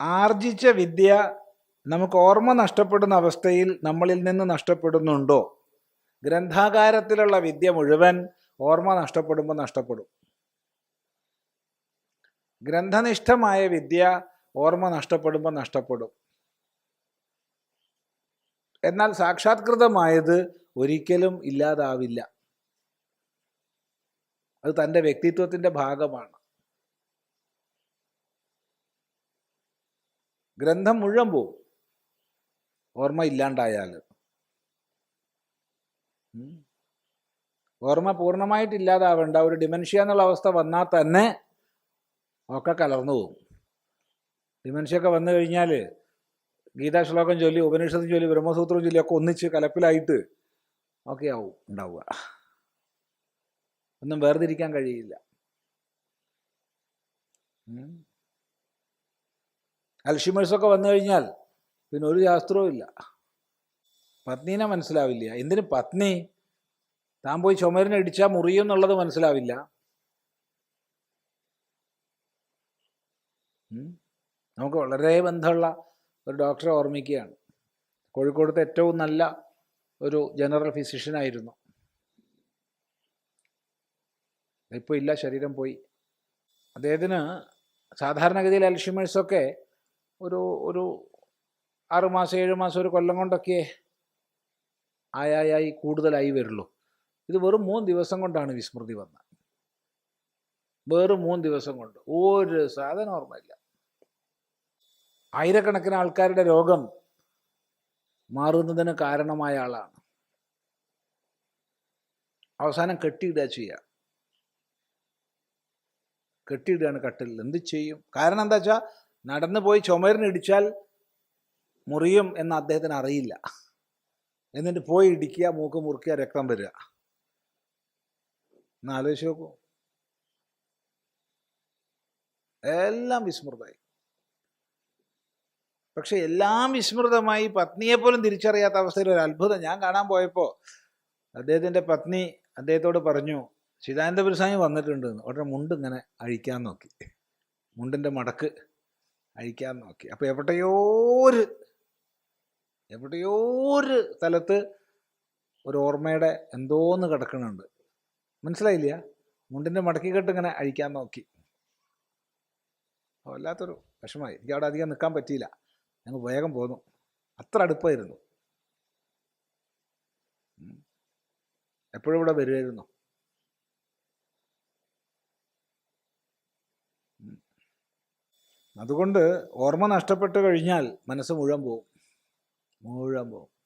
ആർജിച്ച വിദ്യ നമുക്ക് ഓർമ്മ നഷ്ടപ്പെടുന്ന അവസ്ഥയിൽ നമ്മളിൽ നിന്ന് നഷ്ടപ്പെടുന്നുണ്ടോ? ഗ്രന്ഥാകാരത്തിലുള്ള വിദ്യ മുഴുവൻ ഓർമ്മ നഷ്ടപ്പെടുമ്പോൾ നഷ്ടപ്പെടും. ഗ്രന്ഥനിഷ്ഠമായ വിദ്യ ഓർമ്മ നഷ്ടപ്പെടുമ്പോൾ നഷ്ടപ്പെടും. എന്നാൽ സാക്ഷാത്കൃതമായത് ഒരിക്കലും ഇല്ലാതാവില്ല. അത് തന്റെ വ്യക്തിത്വത്തിന്റെ ഭാഗമാണ്. ഗ്രന്ഥം മുഴുവൻ പോവും. ഓർമ്മ ഇല്ലാണ്ടായാൽ. ഓർമ്മ പൂർണമായിട്ട് ഇല്ലാതാവേണ്ട. ഒരു ഡിമെൻഷ്യ എന്നുള്ള അവസ്ഥ വന്നാൽ തന്നെ ഒക്കെ കലർന്നു പോകും ഡിമെൻഷ്യ ഒക്കെ വന്നു കഴിഞ്ഞാൽ ഗീതാശ്ലോകം ചൊല്ലി ഉപനിഷത്തും ചൊല്ലി ബ്രഹ്മസൂത്രം ചൊല്ലി ഒക്കെ ഒന്നിച്ച് കലപ്പിലായിട്ട് ഒക്കെ ആവും ഉണ്ടാവുക. ഒന്നും വേർതിരിക്കാൻ കഴിയില്ല. അൽഷിമേഴ്സൊക്കെ വന്നു കഴിഞ്ഞാൽ പിന്നെ ഒരു ശാസ്ത്രവും ഇല്ല. പത്നീനെ മനസ്സിലാവില്ല. എന്തിന് പത്നി? താൻ പോയി ചുമരിനടിച്ചാൽ മുറിയും എന്നുള്ളത് മനസ്സിലാവില്ല. നമുക്ക് വളരെ ബന്ധമുള്ള ഒരു ഡോക്ടറെ ഓർമ്മിക്കുകയാണ്. കോഴിക്കോടത്തെ ഏറ്റവും നല്ല ഒരു ജനറൽ ഫിസിഷ്യനായിരുന്നു ഇപ്പോൾ ഇല്ല ശരീരം പോയി. അദ്ദേഹത്തിന് സാധാരണഗതിയിൽ അൽഷിമേഴ്സൊക്കെ ഒരു ഒരു ആറുമാസം ഏഴ് മാസം ഒരു കൊല്ലം കൊണ്ടൊക്കെ ആയായി കൂടുതലായി വരുള്ളൂ. ഇത് വെറും മൂന്ന് ദിവസം കൊണ്ടാണ് വിസ്മൃതി വന്നത്. വെറും മൂന്ന് ദിവസം കൊണ്ട്. ഒരു സാധനം ഓർമ്മയില്ല. ആയിരക്കണക്കിന് ആൾക്കാരുടെ രോഗം മാറുന്നതിന് കാരണമായ ആളാണ്. അവസാനം കെട്ടിയിടുക ചെയ്യുക കെട്ടിയിടുകയാണ് കട്ടിൽ എന്ത് ചെയ്യും? കാരണം എന്താ വെച്ചാൽ നടന്നു പോയി ചുമരിനിടിച്ചാൽ മുറിയും എന്ന് അദ്ദേഹത്തിന് അറിയില്ല. എന്നിട്ട് പോയി ഇടിക്കുക മൂക്ക് മുറുക്കുക രക്തം വരിക. എന്നാലോചിച്ച് നോക്കൂ. എല്ലാം വിസ്മൃതമായി. പക്ഷെ എല്ലാം വിസ്മൃതമായി പത്നിയെ പോലും തിരിച്ചറിയാത്ത അവസ്ഥയിൽ ഒരു അത്ഭുതം. ഞാൻ കാണാൻ പോയപ്പോൾ അദ്ദേഹത്തിന്റെ പത്നി അദ്ദേഹത്തോട് പറഞ്ഞു ചിദാനന്ദപുരസ്വാമി വന്നിട്ടുണ്ട്. ഉടനെ മുണ്ട് ഇങ്ങനെ അഴിക്കാൻ നോക്കി. മുണ്ടിന്റെ മടക്ക് അഴിക്കാൻ നോക്കി. അപ്പോൾ എവിടെയോ ഒരു എവിടെയോ ഒരു സ്ഥലത്ത് ഒരു ഓർമ്മയുടെ എന്തോന്ന് കിടക്കുന്നുണ്ട്. മനസ്സിലായില്ല? മുണ്ടിന്റെ മടക്കിക്കെട്ട് ഇങ്ങനെ അഴിക്കാൻ നോക്കി. വല്ലാത്തൊരു വിഷമായി എനിക്ക് അവിടെ അധികം നിൽക്കാൻ പറ്റിയില്ല. ഞങ്ങൾ വേഗം പോന്നു. അത്ര അടുപ്പായിരുന്നു. എപ്പോഴും ഇവിടെ വരുമായിരുന്നു. അതുകൊണ്ട് ഓർമ്മ നഷ്ടപ്പെട്ട് കഴിഞ്ഞാൽ മനസ്സ് മുഴുവൻ പോവും. മുഴുവൻ പോവും.